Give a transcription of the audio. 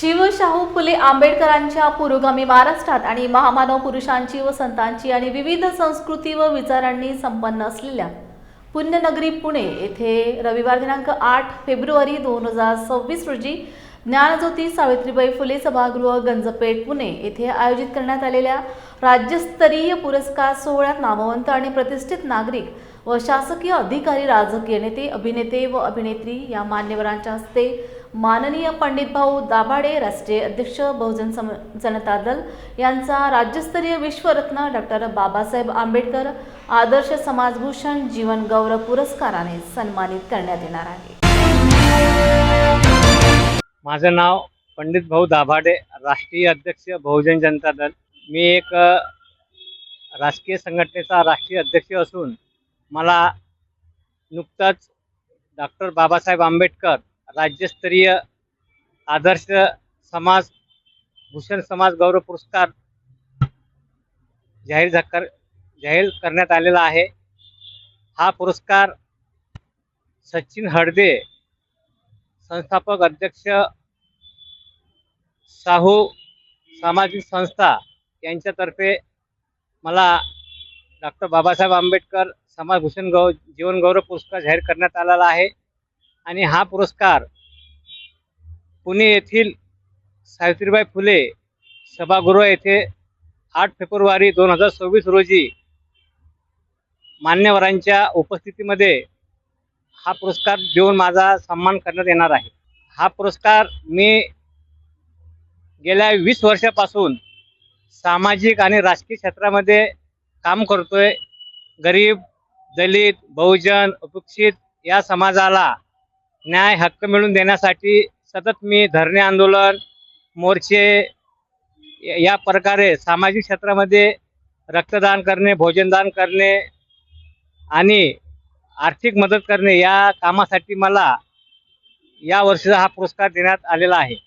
शिवशाहू फुले आंबेडकरांच्या पुरोगामी महाराष्ट्रात आणि महामानव पुरुषांची व संतांची आणि विविध संस्कृती व विचारांनी संपन्न असलेल्या पुण्यनगरी पुणे येथे रविवार दिनांक आठ फेब्रुवारी दोन हजार सव्वीस रोजी ज्ञानज्योती सावित्रीबाई फुले सभागृह गंजपेठ पुणे येथे आयोजित करण्यात आलेल्या राज्यस्तरीय पुरस्कार सोहळ्यात नामवंत आणि प्रतिष्ठित नागरिक व शासकीय अधिकारी राजकीय नेते अभिनेते व अभिनेत्री या मान्यवरांच्या हस्ते माननीय पंडित भाऊ दाभाडे राष्ट्रीय अध्यक्ष बहुजन सम जनता दल यांचा राज्यस्तरीय विश्वरत्न डॉक्टर बाबासाहेब आंबेडकर आदर्श समाजभूषण जीवन गौरव पुरस्काराने सन्मानित करण्यात येणार आहे. माझं नाव पंडित भाऊ दाभाडे राष्ट्रीय अध्यक्ष बहुजन जनता दल. मी एक राजकीय संघटनेचा राष्ट्रीय अध्यक्ष असून मला नुकताच डॉक्टर बाबासाहेब आंबेडकर राज्यस्तरीय आदर्श समाज भूषण समाज गौरव पुरस्कार जाहीर झक्कर जाहीर करण्यात आलेला आहे. हा पुरस्कार सचिन हळदे संस्थापक अध्यक्ष साहू सामाजिक संस्था यांच्यातर्फे मला डॉक्टर बाबासाहेब आंबेडकर समाजभूषण गौ जीवन गौरव पुरस्कार जाहीर करण्यात आलेला आहे. आणि हा पुरस्कार पुणे येथील सावित्रीबाई फुले सभागृह येथे आठ फेब्रुवारी दोन हजार सव्वीस रोजी मान्यवरांच्या उपस्थितीमध्ये हा पुरस्कार देऊन माझा सन्मान करण्यात येणार आहे. हा पुरस्कार मी गेल्या वीस वर्षापासून सामाजिक आणि राजकीय क्षेत्रामध्ये काम करतोय. गरीब दलित बहुजन उपेक्षित या समाजाला न्याय हक्क मिळवून देण्यासाठी सतत मी धरणे आंदोलन मोर्चे या- या प्रकारे सामाजिक क्षेत्रामध्ये रक्तदान करणे भोजनदान करणे आणि आर्थिक मदत करणे या कामासाठी मला या वर्षीचा हा पुरस्कार देण्यात आलेला आहे.